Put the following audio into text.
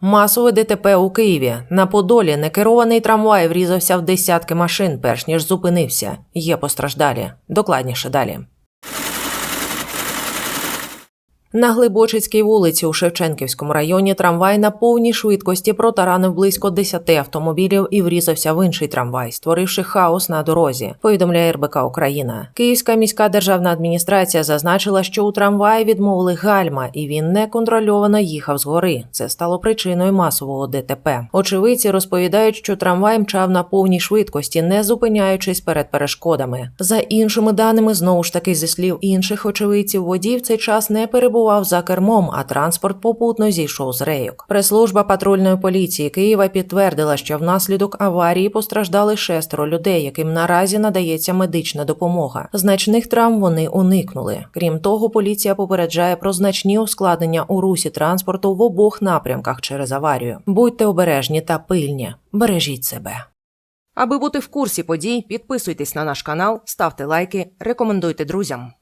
Масове ДТП у Києві. На Подолі некерований трамвай врізався в десятки машин, перш ніж зупинився. Є постраждалі. Докладніше далі. На Глибочицькій вулиці у Шевченківському районі трамвай на повній швидкості протаранив близько 10 автомобілів і врізався в інший трамвай, створивши хаос на дорозі. Повідомляє РБК Україна. Київська міська державна адміністрація зазначила, що у трамваї відмовили гальма, і він неконтрольовано їхав згори. Це стало причиною масового ДТП. Очевидці розповідають, що трамвай мчав на повній швидкості, не зупиняючись перед перешкодами. За іншими даними, знову ж таки зі слів інших очевидців, водій в цей час не перебував за кермом, а транспорт попутно зійшов з рейок. Прес-служба патрульної поліції Києва підтвердила, що внаслідок аварії постраждали шестеро людей, яким наразі надається медична допомога. Значних травм вони уникнули. Крім того, поліція попереджає про значні ускладнення у русі транспорту в обох напрямках через аварію. Будьте обережні та пильні, бережіть себе. Аби бути в курсі подій, підписуйтесь на наш канал, ставте лайки, рекомендуйте друзям.